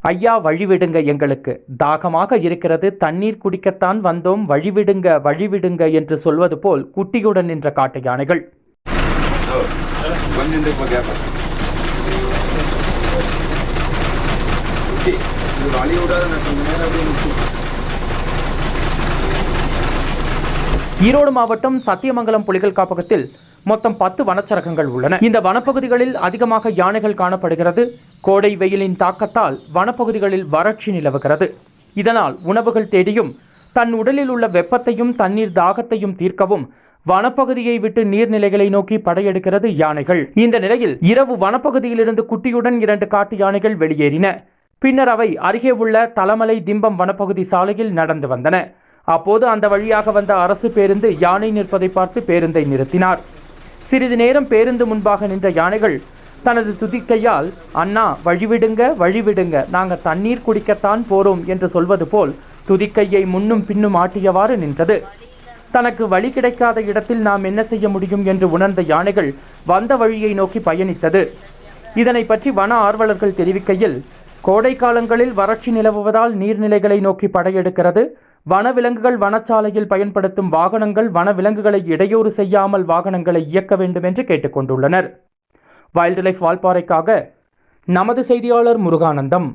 ஐயா வழிவிடுங்க எங்களுக்கு. தாகமாக இருக்கிறது தண்ணீர் குடிக்கத்தான் வந்தோம். வழிவிடுங்க வழிவிடுங்க என்று சொல்வது போல் குட்டியுடன் நின்ற காட்டு யானைகள். வழிவிடாத ஈரோடு மாவட்டம் சத்தியமங்கலம் புலிகள் காப்பகத்தில் மொத்தம் பத்து வனச்சரகங்கள் உள்ளன. இந்த வனப்பகுதிகளில் அதிகமாக யானைகள் காணப்படுகிறது. கோடை வெயிலின் தாக்கத்தால் வனப்பகுதிகளில் வறட்சி நிலவுகிறது. இதனால் உணவுகள் தேடியும் தன் உடலில் உள்ள வெப்பத்தையும் தண்ணீர் தாகத்தையும் தீர்க்கவும் வனப்பகுதியை விட்டு நீர்நிலைகளை நோக்கி படையெடுக்கிறது யானைகள். இந்த நிலையில் இரவு வனப்பகுதியிலிருந்து குட்டியுடன் இரண்டு காட்டு யானைகள் வெளியேறின. பின்னர் அவை அருகே உள்ள தலமலை திம்பம் வனப்பகுதி சாலையில் நடந்து வந்தன. அப்போது அந்த வழியாக வந்த அரசு பேருந்து யானை நிற்பதை பார்த்து பேருந்தை நிறுத்தினார். சிறிது நேரம் பேருந்து முன்பாக நின்ற யானைகள் தனது துதிக்கையால் அண்ணா வழிவிடுங்க வழிவிடுங்க நாங்கள் தண்ணீர் குடிக்கத்தான் போறோம் என்று சொல்வது போல் துதிக்கையை முன்னும் பின்னும் ஆட்டியவாறு நின்றது. தனக்கு வழி கிடைக்காத இடத்தில் நாம் என்ன செய்ய முடியும்? என்று உணர்ந்த யானைகள் வந்த வழியை நோக்கி பயணித்தது. இதனை பற்றி வன ஆர்வலர்கள் தெரிவிக்கையில் கோடை காலங்களில் வறட்சி நிலவுவதால் நீர்நிலைகளை நோக்கி படையெடுக்கிறது. வனவிலங்குகள் வனச்சாலையில் பயன்படுத்தும் வாகனங்கள் வனவிலங்குகளை இடையூறு செய்யாமல் வாகனங்களை இயக்க வேண்டும் என்று கேட்டுக்கொண்டுள்ளனர். வைல்டு லைஃப் வால்பாறைக்காக நமது செய்தியாளர் முருகானந்தம்.